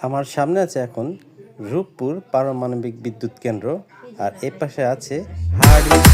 আমার সামনে আছে এখন রূপপুর পারমাণবিক বিদ্যুৎ কেন্দ্র আর এ পাশে আছে হার্ডিং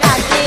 রাতে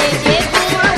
Yeah.